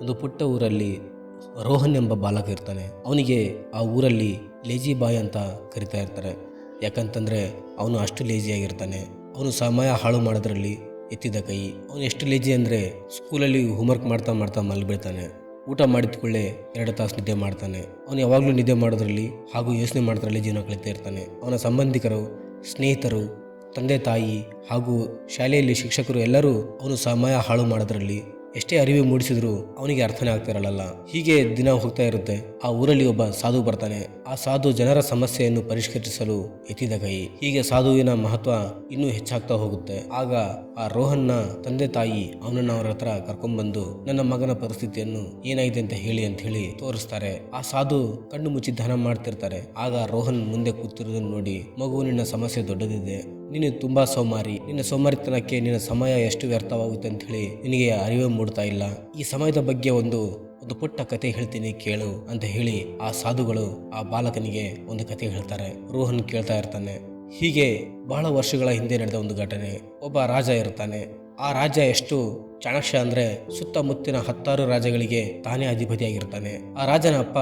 ಒಂದು ಪುಟ್ಟ ಊರಲ್ಲಿ ರೋಹನ್ ಎಂಬ ಬಾಲಕ ಇರ್ತಾನೆ. ಅವನಿಗೆ ಆ ಊರಲ್ಲಿ ಲೇಜಿ ಬಾಯ್ ಅಂತ ಕರಿತಾ ಇರ್ತಾರೆ. ಯಾಕಂತಂದರೆ ಅವನು ಅಷ್ಟು ಲೇಜಿಯಾಗಿರ್ತಾನೆ ಅವನು ಸಮಯ ಹಾಳು ಮಾಡೋದ್ರಲ್ಲಿ ಎತ್ತಿದ ಕೈ. ಅವನು ಎಷ್ಟು ಲೇಜಿ ಅಂದರೆ ಸ್ಕೂಲಲ್ಲಿ ಹೋಮ್ವರ್ಕ್ ಮಾಡ್ತಾ ಮಾಡ್ತಾ ಮಲ್ಬಿಡ್ತಾನೆ. ಊಟ ಮಾಡಿದ ಕೂಡಲೇ ಎರಡು ತಾಸು ನಿದ್ದೆ ಮಾಡ್ತಾನೆ. ಅವನು ಯಾವಾಗಲೂ ನಿದ್ದೆ ಮಾಡೋದ್ರಲ್ಲಿ ಹಾಗೂ ಯೋಚನೆ ಮಾಡೋದ್ರಲ್ಲಿ ಜೀವನ ಕಳೀತಾ ಇರ್ತಾನೆ. ಅವನ ಸಂಬಂಧಿಕರು, ಸ್ನೇಹಿತರು, ತಂದೆ ತಾಯಿ ಹಾಗೂ ಶಾಲೆಯಲ್ಲಿ ಶಿಕ್ಷಕರು ಎಲ್ಲರೂ ಅವನು ಸಮಯ ಹಾಳು ಮಾಡೋದ್ರಲ್ಲಿ ಎಷ್ಟೇ ಅರಿವು ಮೂಡಿಸಿದ್ರು ಅವನಿಗೆ ಅರ್ಥನೇ ಆಗ್ತಿರಲ್ಲ ಹೀಗೆ ದಿನ ಹೋಗ್ತಾ ಇರುತ್ತೆ. ಆ ಊರಲ್ಲಿ ಒಬ್ಬ ಸಾಧು ಬರ್ತಾನೆ. ಆ ಸಾಧು ಜನರ ಸಮಸ್ಯೆಯನ್ನು ಪರಿಷ್ಕರಿಸಲು ಎತ್ತಿದ ಕೈ. ಹೀಗೆ ಸಾಧುವಿನ ಮಹತ್ವ ಇನ್ನೂ ಹೆಚ್ಚಾಗ್ತಾ ಹೋಗುತ್ತೆ. ಆಗ ಆ ರೋಹನ್ನ ತಂದೆ ತಾಯಿ ಅವನನ್ನ ಅವರ ಹತ್ರ ಕರ್ಕೊಂಡ್ಬಂದು, ನನ್ನ ಮಗನ ಪರಿಸ್ಥಿತಿಯನ್ನು ಏನಾಗಿದೆ ಅಂತ ಹೇಳಿ ಅಂತ ಹೇಳಿ ತೋರಿಸ್ತಾರೆ. ಆ ಸಾಧು ಕಣ್ಣು ಮುಚ್ಚಿ ಧ್ಯಾನ ಮಾಡ್ತಿರ್ತಾರೆ. ಆಗ ರೋಹನ್ ಮುಂದೆ ಕೂತಿರೋದನ್ನು ನೋಡಿ ಮಗುವಿನ ಸಮಸ್ಯೆ ದೊಡ್ಡದಿದೆ. ನೀನು ತುಂಬ ಸೋಮಾರಿ. ನಿನ್ನ ಸೋಮಾರಿತನಕ್ಕೆ ನಿನ್ನ ಸಮಯ ಎಷ್ಟು ವ್ಯರ್ಥವಾಗುತ್ತೆ ಅಂತ ಹೇಳಿ ನಿನಗೆ ಅರಿವು ಮೂಡ್ತಾ ಇಲ್ಲ. ಈ ಸಮಯದ ಬಗ್ಗೆ ಒಂದು ಒಂದು ಪುಟ್ಟ ಕತೆ ಹೇಳ್ತೀನಿ ಕೇಳು ಅಂತ ಹೇಳಿ ಆ ಸಾಧುಗಳು ಆ ಬಾಲಕನಿಗೆ ಒಂದು ಕತೆ ಹೇಳ್ತಾರೆ. ರೋಹನ್ ಕೇಳ್ತಾ ಇರ್ತಾನೆ. ಹೀಗೆ ಬಹಳ ವರ್ಷಗಳ ಹಿಂದೆ ನಡೆದ ಒಂದು ಘಟನೆ. ಒಬ್ಬ ರಾಜ ಇರ್ತಾನೆ. ಆ ರಾಜ ಎಷ್ಟು ಚಾಣಾಕ್ಷ ಅಂದ್ರೆ ಸುತ್ತಮುತ್ತಿನ ಹತ್ತಾರು ರಾಜಗಳಿಗೆ ತಾನೇ ಅಧಿಪತಿಯಾಗಿರ್ತಾನೆ. ಆ ರಾಜನ ಅಪ್ಪ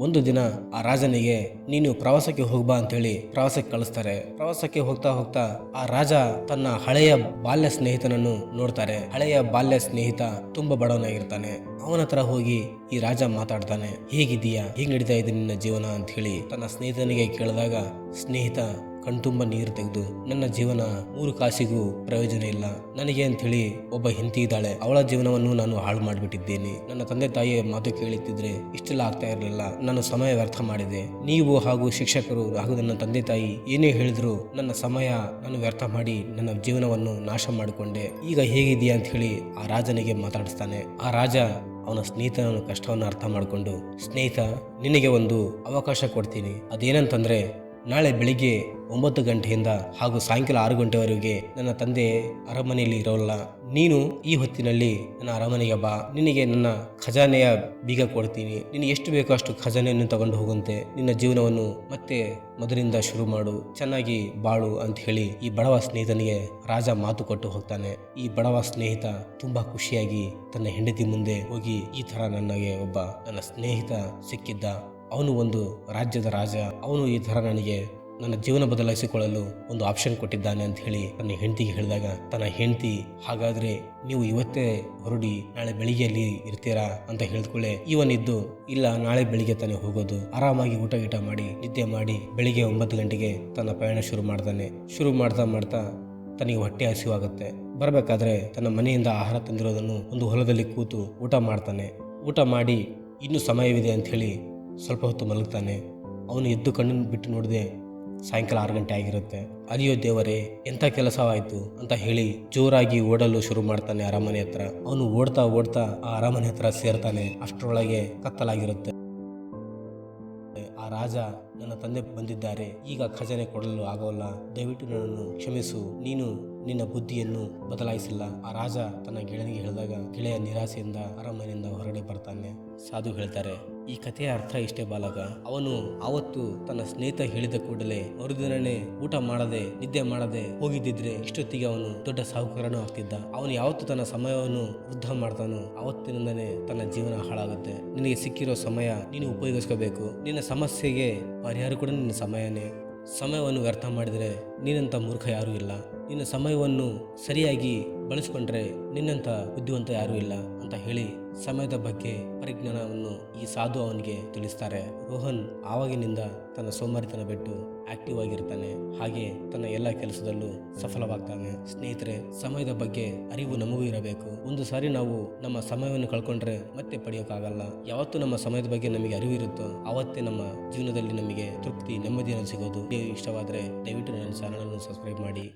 ಒಂದು ದಿನ ಆ ರಾಜನಿಗೆ, ನೀನು ಪ್ರವಾಸಕ್ಕೆ ಹೋಗ್ಬಾ ಅಂತೇಳಿ ಪ್ರವಾಸಕ್ಕೆ ಕಳಿಸ್ತಾರೆ. ಪ್ರವಾಸಕ್ಕೆ ಹೋಗ್ತಾ ಹೋಗ್ತಾ ಆ ರಾಜ ತನ್ನ ಹಳೆಯ ಬಾಲ್ಯ ಸ್ನೇಹಿತನನ್ನು ನೋಡ್ತಾರೆ. ಹಳೆಯ ಬಾಲ್ಯ ಸ್ನೇಹಿತ ತುಂಬಾ ಬಡವನಾಗಿರ್ತಾನೆ. ಅವನ ಹತ್ರ ಹೋಗಿ ಈ ರಾಜ ಮಾತಾಡ್ತಾನೆ. ಹೇಗಿದೀಯಾ ಹೇಗ್ ನಡೀತಾ ಇದೆ ನಿನ್ನ ಜೀವನ? ಅಂತ ಹೇಳಿ ತನ್ನ ಸ್ನೇಹಿತನಿಗೆ ಕೇಳಿದಾಗ, ಸ್ನೇಹಿತ ಕಣ್ತುಂಬ ನೀರು ತೆಗೆದು ನನ್ನ ಜೀವನ ಮೂರು ಕಾಸಿಗೂ ಪ್ರಯೋಜನ ಇಲ್ಲ. ನನಗೆ ಅಂತ ಹೇಳಿ ಒಬ್ಬ ಹೆಂಡತಿ ಇದ್ದಾಳೆ. ಅವಳ ಜೀವನವನ್ನು ನಾನು ಹಾಳು ಮಾಡಿಬಿಟ್ಟಿದ್ದೇನೆ. ನನ್ನ ತಂದೆ ತಾಯಿಯ ಮಾತು ಕೇಳುತ್ತಿದ್ರೆ ಇಷ್ಟೆಲ್ಲ ಆಗ್ತಾ ಇರಲಿಲ್ಲ. ನಾನು ಸಮಯ ವ್ಯರ್ಥ ಮಾಡಿದೆ. ನೀವು ಹಾಗೂ ಶಿಕ್ಷಕರು ಹಾಗೂ ನನ್ನ ತಂದೆ ತಾಯಿ ಏನೇ ಹೇಳಿದ್ರು ನನ್ನ ಸಮಯ ನಾನು ವ್ಯರ್ಥ ಮಾಡಿ ನನ್ನ ಜೀವನವನ್ನು ನಾಶ ಮಾಡಿಕೊಂಡೆ. ಈಗ ಹೇಗಿದೆಯಾ ಅಂತ ಹೇಳಿ ಆ ರಾಜನಿಗೆ ಮಾತಾಡಿಸ್ತಾನೆ. ಆ ರಾಜ ಅವನ ಸ್ನೇಹಿತನ ಕಷ್ಟವನ್ನು ಅರ್ಥ ಮಾಡಿಕೊಂಡು, ಸ್ನೇಹಿತ, ನಿನಗೆ ಒಂದು ಅವಕಾಶ ಕೊಡ್ತೀನಿ. ಅದೇನಂತಂದ್ರೆ ನಾಳೆ ಬೆಳಿಗ್ಗೆ ಒಂಬತ್ತು ಗಂಟೆಯಿಂದ ಹಾಗೂ ಸಾಯಂಕಾಲ ಆರು ಗಂಟೆವರೆಗೆ ನನ್ನ ತಂದೆ ಅರಮನೆಯಲ್ಲಿ ಇರೋಲ್ಲ. ನೀನು ಈ ಹೊತ್ತಿನಲ್ಲಿ ನನ್ನ ಅರಮನೆಗೆ ಬಾ. ನಿನಗೆ ನನ್ನ ಖಜಾನೆಯ ಬೀಗ ಕೊಡ್ತೀನಿ. ನಿನಗೆ ಎಷ್ಟು ಬೇಕೋ ಅಷ್ಟು ಖಜಾನೆಯನ್ನು ತಗೊಂಡು ಹೋಗುವಂತೆ ನಿನ್ನ ಜೀವನವನ್ನು ಮತ್ತೆ ಮೊದಲಿಂದ ಶುರು ಮಾಡು. ಚೆನ್ನಾಗಿ ಬಾಳು ಅಂತ ಹೇಳಿ ಈ ಬಡವ ಸ್ನೇಹಿತನಿಗೆ ರಾಜ ಮಾತು ಕೊಟ್ಟು ಹೋಗ್ತಾನೆ. ಈ ಬಡವ ಸ್ನೇಹಿತ ತುಂಬಾ ಖುಷಿಯಾಗಿ ತನ್ನ ಹೆಂಡತಿ ಮುಂದೆ ಹೋಗಿ ಈ ತರ ನನಗೆ ಒಬ್ಬ ನನ್ನ ಸ್ನೇಹಿತ ಸಿಕ್ಕಿದ್ದ. ಅವನು ಒಂದು ರಾಜ್ಯದ ರಾಜ. ಅವನು ಈ ಥರ ನನಗೆ ನನ್ನ ಜೀವನ ಬದಲಾಯಿಸಿಕೊಳ್ಳಲು ಒಂದು ಆಪ್ಷನ್ ಕೊಟ್ಟಿದ್ದಾನೆ ಅಂತ ಹೇಳಿ ತನ್ನ ಹೆಂಡತಿಗೆ ಹೇಳಿದಾಗ, ತನ್ನ ಹೆಂಡತಿ, ಹಾಗಾದ್ರೆ ನೀವು ಇವತ್ತೇ ಹೊರಡಿ, ನಾಳೆ ಬೆಳಿಗ್ಗೆ ಅಲ್ಲಿ ಇರ್ತೀರಾ ಅಂತ ಹೇಳಿದ್ಕೊಳ್ಳೆ ಇವನಿದ್ದು, ಇಲ್ಲ, ನಾಳೆ ಬೆಳಿಗ್ಗೆ ತಾನೇ ಹೋಗೋದು. ಆರಾಮಾಗಿ ಊಟ ಗೀಟ ಮಾಡಿ, ನಿದ್ದೆ ಮಾಡಿ ಬೆಳಿಗ್ಗೆ ಒಂಬತ್ತು ಗಂಟೆಗೆ ತನ್ನ ಪ್ರಯಾಣ ಶುರು ಮಾಡ್ತಾನೆ. ಶುರು ಮಾಡ್ತಾ ಮಾಡ್ತಾ ತನಗೆ ಹೊಟ್ಟೆ ಹಸಿವಾಗುತ್ತೆ. ಬರಬೇಕಾದ್ರೆ ತನ್ನ ಮನೆಯಿಂದ ಆಹಾರ ತಂದಿರೋದನ್ನು ಒಂದು ಹೊಲದಲ್ಲಿ ಕೂತು ಊಟ ಮಾಡ್ತಾನೆ. ಊಟ ಮಾಡಿ ಇನ್ನೂ ಸಮಯವಿದೆ ಅಂತ ಹೇಳಿ ಸ್ವಲ್ಪ ಹೊತ್ತು ಮಲಗ್ತಾನೆ. ಅವನು ಎದ್ದು ಕಣ್ಣನ್ನು ಬಿಟ್ಟು ನೋಡಿದೆ ಸಾಯಂಕಾಲ ಆರು ಗಂಟೆ ಆಗಿರುತ್ತೆ. ಅಯ್ಯೋ ದೇವರೇ, ಎಂಥ ಕೆಲಸವಾಯಿತು ಅಂತ ಹೇಳಿ ಜೋರಾಗಿ ಓಡಲು ಶುರು ಮಾಡ್ತಾನೆ ಅರಮನೆ ಹತ್ರ. ಅವನು ಓಡ್ತಾ ಓಡ್ತಾ ಆ ಅರಮನೆ ಹತ್ರ ಸೇರ್ತಾನೆ. ಅಷ್ಟರೊಳಗೆ ಕತ್ತಲಾಗಿರುತ್ತೆ. ಆ ರಾಜ ನನ್ನ ತಂದೆ ಬಂದಿದ್ದಾರೆ. ಈಗ ಖಜಾನೆ ಕೊಡಲು ಆಗೋಲ್ಲ. ದಯವಿಟ್ಟು ನನ್ನನ್ನು ಕ್ಷಮಿಸು. ನೀನು ನಿನ್ನ ಬುದ್ಧಿಯನ್ನು ಬದಲಾಯಿಸಿಲ್ಲ. ಆ ರಾಜ ತನ್ನ ಗೆಳೆಯನಿಗೆ ಹೇಳಿದಾಗ ಗೆಳೆಯ ನಿರಾಸೆಯಿಂದ ಅರಮನೆಯಿಂದ ಹೊರಗಡೆ ಬರ್ತಾನೆ. ಸಾಧು ಹೇಳ್ತಾರೆ ಈ ಕಥೆಯ ಅರ್ಥ ಇಷ್ಟೇ ಬಾಲಕ. ಅವನು ಅವತ್ತು ತನ್ನ ಸ್ನೇಹಿತ ಹೇಳಿದ ಕೂಡಲೇ ಮರುದಿನನೇ ಊಟ ಮಾಡದೆ, ನಿದ್ದೆ ಮಾಡದೆ ಹೋಗಿದ್ದಿದ್ರೆ ಇಷ್ಟೊತ್ತಿಗೆ ಅವನು ದೊಡ್ಡ ಸಾಹುಕಾರನು ಆಗ್ತಿದ್ದ. ಅವನು ಯಾವತ್ತು ತನ್ನ ಸಮಯವನ್ನು ವೃದ್ಧ ಮಾಡ್ತಾನೋ ಅವತ್ತಿನಿಂದನೇ ತನ್ನ ಜೀವನ ಹಾಳಾಗುತ್ತೆ. ನಿನಗೆ ಸಿಕ್ಕಿರೋ ಸಮಯ ನೀನು ಉಪಯೋಗಿಸ್ಕೋಬೇಕು. ನಿನ್ನ ಸಮಸ್ಯೆಗೆ ಪರಿಹಾರ ಕೂಡ, ನಿನ್ನ ಸಮಯನೇ. ಸಮಯವನ್ನು ವ್ಯರ್ಥ ಮಾಡಿದರೆ ನೀನಂತ ಮೂರ್ಖ ಯಾರೂ ಇಲ್ಲ. ನಿನ್ನ ಸಮಯವನ್ನು ಸರಿಯಾಗಿ ಬಳಸ್ಕೊಂಡ್ರೆ ನಿನ್ನಂಥ ಬುದ್ಧಿವಂತ ಯಾರೂ ಇಲ್ಲ. ಅಂತ ಹೇಳಿ ಸಮಯದ ಬಗ್ಗೆ ಪರಿಜ್ಞಾನವನ್ನು ಈ ಸಾಧು ಅವನಿಗೆ ತಿಳಿಸ್ತಾರೆ. ರೋಹನ್ ಆವಾಗಿನಿಂದ ತನ್ನ ಸೋಮಾರಿತನ ಬಿಟ್ಟು ಆಕ್ಟಿವ್ ಆಗಿರ್ತಾನೆ. ಹಾಗೆ ತನ್ನ ಎಲ್ಲ ಕೆಲಸದಲ್ಲೂ ಸಫಲವಾಗ್ತಾನೆ. ಸ್ನೇಹಿತರೆ, ಸಮಯದ ಬಗ್ಗೆ ಅರಿವು ನಮಗೂ ಇರಬೇಕು. ಒಂದು ಸಾರಿ ನಾವು ನಮ್ಮ ಸಮಯವನ್ನು ಕಳ್ಕೊಂಡ್ರೆ ಮತ್ತೆ ಪಡೆಯೋಕ್ಕಾಗಲ್ಲ ಯಾವತ್ತು ನಮ್ಮ ಸಮಯದ ಬಗ್ಗೆ ನಮಗೆ ಅರಿವು ಇರುತ್ತೋ ಅವತ್ತೇ ನಮ್ಮ ಜೀವನದಲ್ಲಿ ನಮಗೆ ತೃಪ್ತಿ ನೆಮ್ಮದಿಯನ್ನು ಸಿಗೋದು. ಇಷ್ಟವಾದರೆ ದಯವಿಟ್ಟು ನನ್ನ ಚಾನಲನ್ನು ಸಬ್ಸ್ಕ್ರೈಬ್ ಮಾಡಿ.